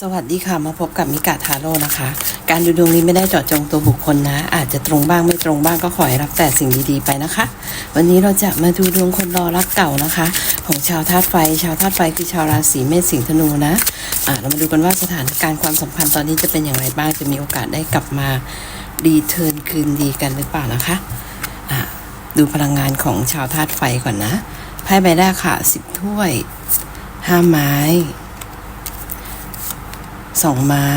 สวัสดีค่ะ มาพบกับมิกาทาโร่นะคะ การดูดวงนี้ไม่ได้เจาะจงตัวบุคคลนะ อาจจะตรงบ้างไม่ตรงบ้างก็ขอให้รับแต่สิ่งดีๆไปนะคะ วันนี้เราจะมาดูดวงคนรอรักเก่านะคะ ของชาวธาตุไฟ ชาวธาตุไฟคือชาวราศีเมษสิงห์ธนูนะอ่าเรามาดูกันว่าสถานการณ์ความสัมพันธ์ตอนนี้จะเป็นอย่างไรบ้างจะมีโอกาสได้กลับมาดีเทิร์นคืนดีกันหรือเปล่านะคะอ่าดูพลังงานของชาวธาตุไฟก่อนนะไพ่ใบแรกค่ะสิบถ้วยห้าไม้ สองไม้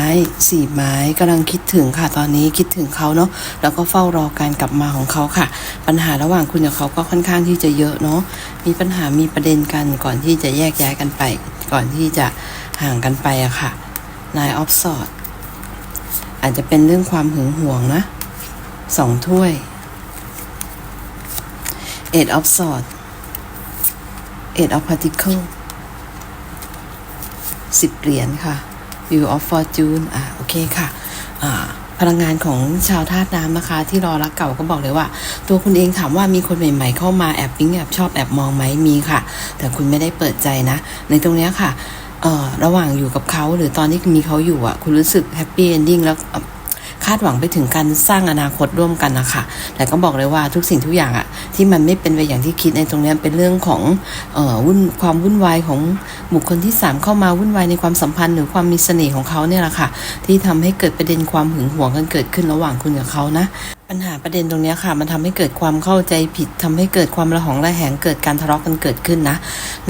สี่ไม้กำลังคิดถึงค่ะ ตอนนี้คิดถึงเขาเนาะแล้วก็เฝ้ารอการกลับมาของเขาค่ะ ปัญหาระหว่างคุณกับเขาก็ค่อนข้างที่จะเยอะเนาะมีปัญหามีประเด็นกันก่อนที่จะแยกย้ายกันไป ก่อนที่จะห่างกันไปอะค่ะนายออฟสอดอาจจะเป็นเรื่องความหึงหวงนะสองถ้วยเอ็ดออฟสอดเอ็ดออฟพาร์ติเคิลสิบเหรียญค่ะ View of Fortune อะโอเคค่ะอ่าพลังงานของชาวธาตุน้ำนะคะที่รอรักเก่าก็บอกเลยว่า ตัวคุณเองถามว่ามีคนใหม่ ๆ เข้ามาแอบปิ้งแอบชอบแอบมองไหมมีค่ะ แต่คุณไม่ได้เปิดใจนะ ในตรงนี้ค่ะเอ่อระหว่างอยู่กับเขาหรือตอนที่มีเขาอยู่อะ คุณรู้สึกแฮปปี้เอนดิ้งแล้วาดหวังไปถึงการสร้างอนาคตร่วมกันนะคะแต่ก็บอกเลยว่าทุกสิ่งทุกอย่างอะที่มันไม่เป็นไปอย่างที่คิดในตรงนี้เป็นเรื่องของเอ่อวุ่นความวุ่นวายของบุคคลที่สามเข้ามาวุ่นวายในความสัมพันธ์หรือความมีเสน่ห์ของเขาเนี่ยแหละค่ะที่ทำให้เกิดประเด็นความหึงหวงกันเกิดขึ้นระหว่างคุณกับเขานะ ปัญหาประเด็นตรงนี้ค่ะ มันทำให้เกิดความเข้าใจผิดทำให้เกิดความระหองระแหงเกิดการทะเลาะกันเกิดขึ้นนะ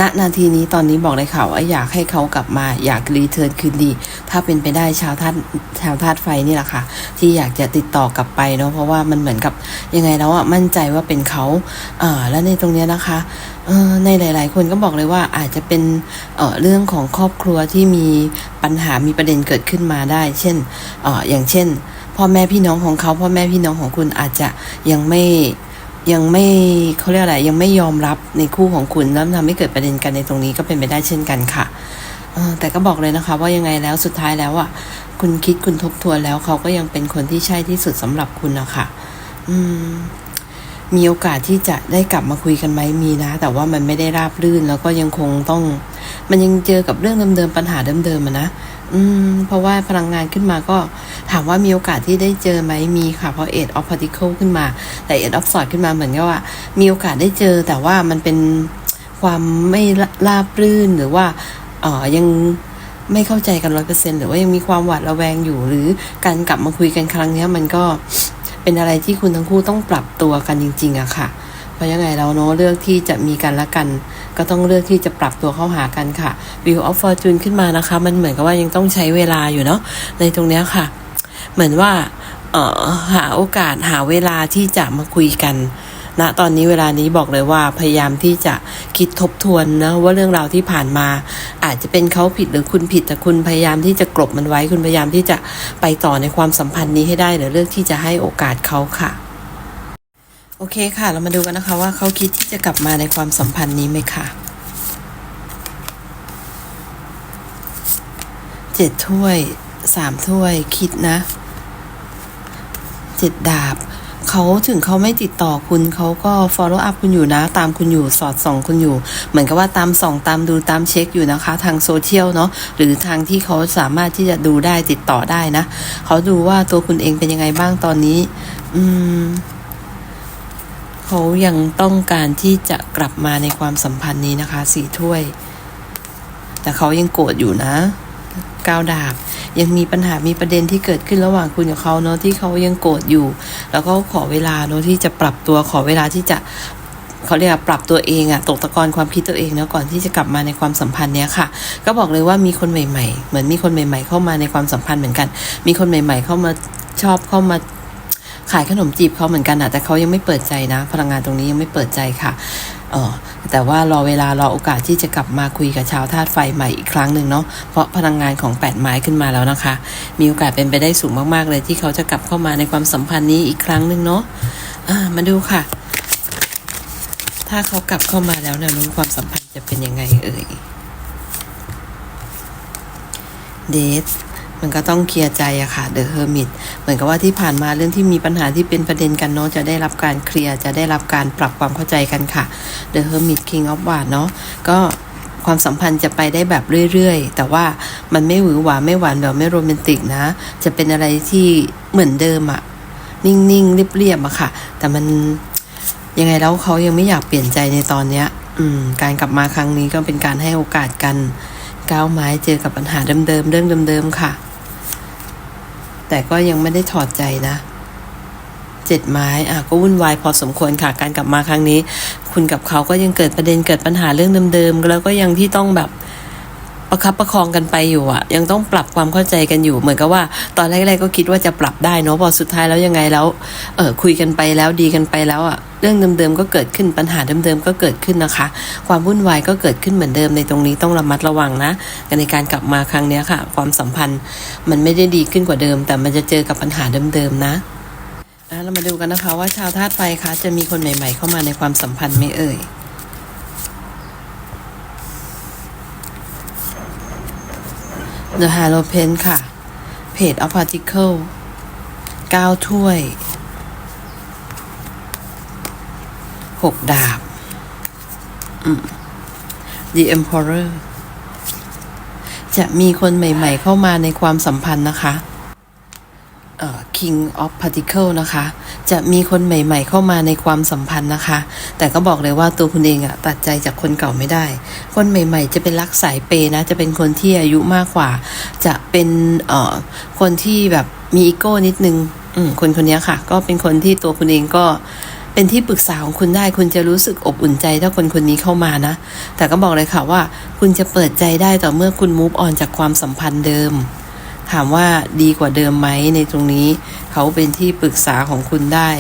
ณนาทีนี้ตอนนี้บอกเลยค่ะว่าอยากให้เขากลับมาอยากรีเทิร์นคืนดี ถ้าเป็นไปได้ชาวธาตุชาวธาตุไฟนี่แหละค่ะ ที่อยากจะติดต่อกลับไปเนาะเพราะว่ามันเหมือนกับยังไงแล้วอะมั่นใจว่าเป็นเขาเอ่าและในตรงนี้นะคะในหลาย ๆ คนก็บอกเลยว่าอาจจะเป็นเเรื่องของครอบครัวที่มีปัญหามีประเด็นเกิดขึ้นมาได้ เช่นอออย่างเช่น พ่อแม่พี่น้องของเขาพ่อแม่พี่น้องของคุณอาจจะยังไม่ยังไม่เขาเรียกอะไรยังไม่ยอมรับในคู่ของคุณแล้วทำให้เกิดประเด็นกันในตรงนี้ก็เป็นไปได้เช่นกันค่ะแต่ก็บอกเลยนะคะ ว่ายังไงแล้วสุดท้ายแล้วอะคุณคิดคุณทบทวนแล้วเขาก็ยังเป็นคนที่ใช่ที่สุดสำหรับคุณนะคะอืม มีโอกาสที่จะได้กลับมาคุยกันไหมมีนะ แต่ว่ามันไม่ได้ราบรื่นแล้วก็ยังคงต้อง มันยังเจอกับเรื่องเดิมๆปัญหาเดิมๆอะนะอืมเพราะว่าพลังงานขึ้นมาก็ถามว่ามีโอกาสที่ได้เจอไหมมีค่ะเพราะ Eight of Particle ขึ้นมา แต่ Eight of Swords ขึ้นมาเหมือนกับว่า มีโอกาสได้เจอแต่ว่ามันเป็นความไม่ราบรื่นหรือว่าเออยังไม่เข้าใจกันร้อยเปอร์เซ็นหรือว่ายังมีความหวาดระแวงอยู่ หรือการกลับมาคุยกันครั้งนี้มันก็เป็นอะไรที่คุณทั้งคู่ต้องปรับตัวกันจริง ๆอะค่ะ เพราะยังไงเราเนาะเลือกที่จะมีกันและกัน ก็ต้องเลือกที่จะปรับตัวเข้าหากันค่ะ View of Fortune ขึ้นมานะคะ มันเหมือนกับว่ายังต้องใช้เวลาอยู่เนาะในตรงนี้ค่ะ เหมือนว่าเอ่อหาโอกาสหาเวลาที่จะมาคุยกันณตอนนี้เวลานี้บอกเลยว่าพยายามที่จะคิดทบทวนนะว่าเรื่องราวที่ผ่านมา อาจจะเป็นเขาผิดหรือคุณผิดแต่คุณพยายามที่จะกลบมันไว้ คุณพยายามที่จะไปต่อในความสัมพันธ์นี้ให้ได้หรือเลือกที่จะให้โอกาสเขาค่ะ โอเคค่ะ เรามาดูกันนะคะว่าเขาคิดที่จะกลับมาในความสัมพันธ์นี้ไหมค่ะเจ็ดถ้วยสามถ้วยคิดนะเจ็ดดาบเขาถึงเขาไม่ติดต่อคุณเขาก็ follow up คุณอยู่นะ ตามคุณอยู่สอดส่องคุณอยู่ เหมือนกับว่าตามส่องตามดูตามเช็คอยู่นะคะ ทางโซเชียลเนาะหรือทางที่เขาสามารถที่จะดูได้ติดต่อได้นะ เขาดูว่าตัวคุณเองเป็นยังไงบ้างตอนนี้ อืม เขายังต้องการที่จะกลับมาในความสัมพันธ์นี้นะคะสี่ถ้วย แต่เขายังโกรธอยู่นะก้าวดาบ ยังมีปัญหามีประเด็นที่เกิดขึ้นระหว่างคุณกับเขาเนาะที่เขายังโกรธอยู่ แล้วก็ขอเวลาเนาะที่จะปรับตัวขอเวลาที่จะเขาเรียกว่าปรับตัวเองอะตกตะกอนความคิดตัวเองเนาะก่อนที่จะกลับมาในความสัมพันธ์เนี้ยค่ะ ก็บอกเลยว่ามีคนใหม่ ๆ เหมือนมีคนใหม่ ๆ เข้ามาในความสัมพันธ์เหมือนกัน มีคนใหม่ ๆ เข้ามาชอบเข้ามา ขายขนมจีบเขาเหมือนกันอะแต่เขายังไม่เปิดใจนะ พลังงานตรงนี้ยังไม่เปิดใจค่ะเออแต่ว่ารอเวลารอโอกาสที่จะกลับมาคุยกับชาวธาตุไฟใหม่อีกครั้งหนึ่งเนาะเพราะพลังงานของแปดไม้ขึ้นมาแล้วนะคะ มีโอกาสเป็นไปได้สูงมากๆเลยที่เขาจะกลับเข้ามาในความสัมพันธ์นี้อีกครั้งหนึ่งเนาะอ่ามาดูค่ะ ถ้าเขากลับเข้ามาแล้วแนวโน้มความสัมพันธ์จะเป็นยังไงเอ่ยเดท มันก็ต้องเคลียร์ใจอะค่ะ The Hermit เหมือนกับว่าที่ผ่านมาเรื่องที่มีปัญหาที่เป็นประเด็นกันเนาะจะได้รับการเคลียร์จะได้รับการปรับความเข้าใจกันค่ะ The Hermit King of w a n d เนาะก็คความสัมพันธ์จะไปได้แบบเรื่อยๆ แต่ว่ามันไม่หวือหวาไม่หวานแบบไม่โรแมนติกนะ จะเป็นอะไรที่เหมือนเดิมอะนิ่งๆเรียบๆอะค่ะ แต่มันยังไงแล้วเขายังไม่อยากเปลี่ยนใจในตอนเนี้ย อืม การกลับมาครั้งนี้ก็เป็นการให้โอกาสกัน ก้าวไม้เจอกับปัญหาเดิมๆเรื่องเดิมๆค่ะ แต่ก็ยังไม่ได้ถอดใจนะเจ็ดไม้อะก็วุ่นวายพอสมควรค่ะ การกลับมาครั้งนี้ คุณกับเขาก็ยังเกิดประเด็นเกิดปัญหาเรื่องเดิมๆแล้วก็ยังที่ต้องแบบ ประคับประคองกันไปอยู่อะยังต้องปรับความเข้าใจกันอยู่ เหมือนกับว่า ตอนแรกๆก็คิดว่าจะปรับได้เนาะพอสุดท้ายแล้วยังไงแล้วเออคุยกันไปแล้วดีกันไปแล้วอะเรื่องเดิมๆก็เกิดขึ้นปัญหาเดิมๆก็เกิดขึ้นนะคะ ความวุ่นวายก็เกิดขึ้นเหมือนเดิมในตรงนี้ต้องระมัดระวังนะในการกลับมาครั้งนี้ค่ะ ความสัมพันธ์มันไม่ได้ดีขึ้นกว่าเดิม แต่มันจะเจอกับปัญหาเดิมๆนะอะเรามาดูกันนะคะว่าชาวธาตุไฟคะจะมีคนใหม่ ๆ เข้ามาในความสัมพันธ์ไหมเอ่ย The h a l o p e n ค่ะ เพจ of Particle 9 ถ้วย 6 ดาบ The Emperor จะมีคนใหม่ ๆ เข้ามาในความสัมพันธ์นะคะ King of Particle นะคะ จะมีคนใหม่ๆเข้ามาในความสัมพันธ์นะคะ แต่ก็บอกเลยว่าตัวคุณเองอะตัดใจจากคนเก่าไม่ได้ คนใหม่ๆ จะเป็นรักสายเปย์นะ จะเป็นคนที่อายุมากกว่า จะเป็นเอ่อคนที่แบบมีอีโก้นิดนึงอืมคนคนนี้ค่ะ ก็เป็นคนที่ตัวคุณเองก็เป็นที่ปรึกษาของคุณได้คุณจะรู้สึกอบอุ่นใจถ้าคนคนนี้เข้ามานะ แต่ก็บอกเลยค่ะว่า คุณจะเปิดใจได้ต่อเมื่อคุณมูฟออนจากความสัมพันธ์เดิม ถามว่าดีกว่าเดิมไหมในตรงนี้ เขาเป็นที่ปรึกษาของคุณได้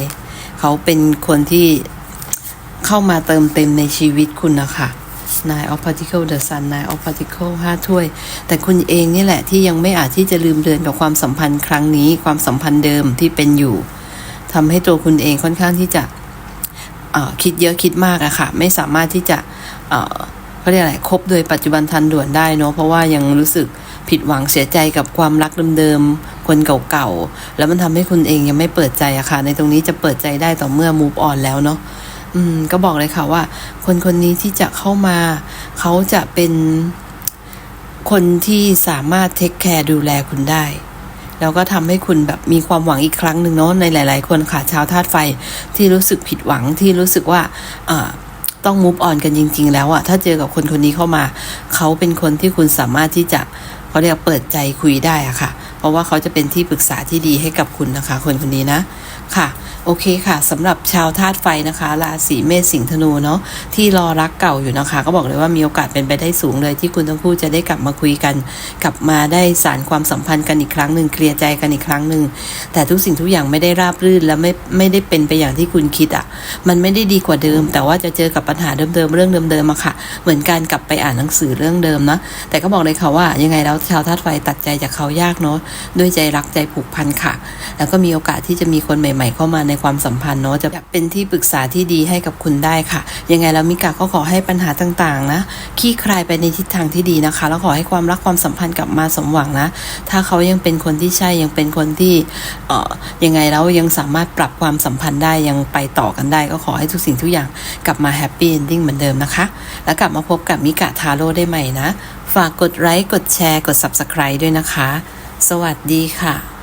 เขาเป็นคนที่เข้ามาเติมเต็มในชีวิตคุณนะคะนายออฟพาร์ติเคิลเดอะซันนายออฟพาร์ติเคิลห้าถ้วย แต่คุณเองนี่แหละที่ยังไม่อาจที่จะลืมเลือนกับความสัมพันธ์ครั้งนี้ ความสัมพันธ์เดิมที่เป็นอยู่ทำให้ตัวคุณเองค่อนข้างที่จะคิดเยอะคิดมากอะค่ะ ไม่สามารถที่จะเอ่อเขาเรียกอะไรคบโดยปัจจุบันทันด่วนได้เนาะเพราะว่ายังรู้สึก ผิดหวังเสียใจกับความรักเดิมๆ คนเก่าๆ แล้วมันทำให้คุณเองยังไม่เปิดใจอะค่ะ ในตรงนี้จะเปิดใจได้ต่อเมื่อ move on แล้วเนาะอืม ก็บอกเลยค่ะว่า คนคนนี้ที่จะเข้ามา เขาจะเป็นคนที่สามารถเทคแคร์ดูแลคุณได้แล้วก็ทำให้คุณแบบมีความหวังอีกครั้งหนึ่งเนาะในหลาย ๆ คนค่ะชาวธาตุไฟที่รู้สึกผิดหวังที่รู้สึกว่าต้อง move on กันจริง ๆ แล้วอะถ้าเจอกับคนคนนี้เข้ามา เขาเป็นคนที่คุณสามารถที่จะ เขาเรียกเปิดใจคุยได้อะค่ะ เพราะว่าเขาจะเป็นที่ปรึกษาที่ดีให้กับคุณนะคะ คนคนนี้นะค่ะ โอเคค่ะสำหรับชาวธาตุไฟนะคะราศีเมษสิงห์ธนูเนาะที่รอรักเก่าอยู่นะคะ ก็บอกเลยว่ามีโอกาสเป็นไปได้สูงเลยที่คุณทั้งคู่จะได้กลับมาคุยกัน กลับมาได้สารความสัมพันธ์กันอีกครั้งหนึ่งเคลียร์ใจกันอีกครั้งหนึ่งแต่ทุกสิ่งทุกอย่างไม่ได้ราบรื่นและไม่ไม่ได้เป็นไปอย่างที่คุณคิดอะ่ะ มันไม่ได้ดีกว่าเดิม แต่ว่าจะเจอกับปัญหาเดิมๆเรื่องเดิมๆอะค่ะ เหมือนการกลับไปอ่านหนังสือเรื่องเดิมนะแต่ก็บอกเลยค่ะว่ายังไงแล้วชาวธาตุไฟตัดใจจากเขายากเนาะด้วยใจรักใจผูกพันค่ะ แล้วก็มีโอกาสที่จะมีคนใหม่ ๆ เข้ามาในความสัมพันธ์เนาะจะเป็นที่ปรึกษาที่ดีให้กับคุณได้ค่ะ ยังไงแล้วมิกาก็ขอให้ปัญหาต่างๆนะขี้คลายไปในทิศทางที่ดีนะคะ แล้วขอให้ความรักความสัมพันธ์กลับมาสมหวังนะ ถ้าเขายังเป็นคนที่ใช่ยังเป็นคนที่เอ่อยังไงแล้วยังสามารถปรับความสัมพันธ์ได้ยังไปต่อกันได้ ก็ขอให้ทุกสิ่งทุกอย่างกลับมาแฮปปี้เอนดิ้งเหมือนเดิมนะคะ แล้วกลับมาพบกับมิกาทาโร่ได้ใหม่นะ ฝากกดไลค์กดแชร์กด Subscribe ด้วยนะคะ สวัสดีค่ะ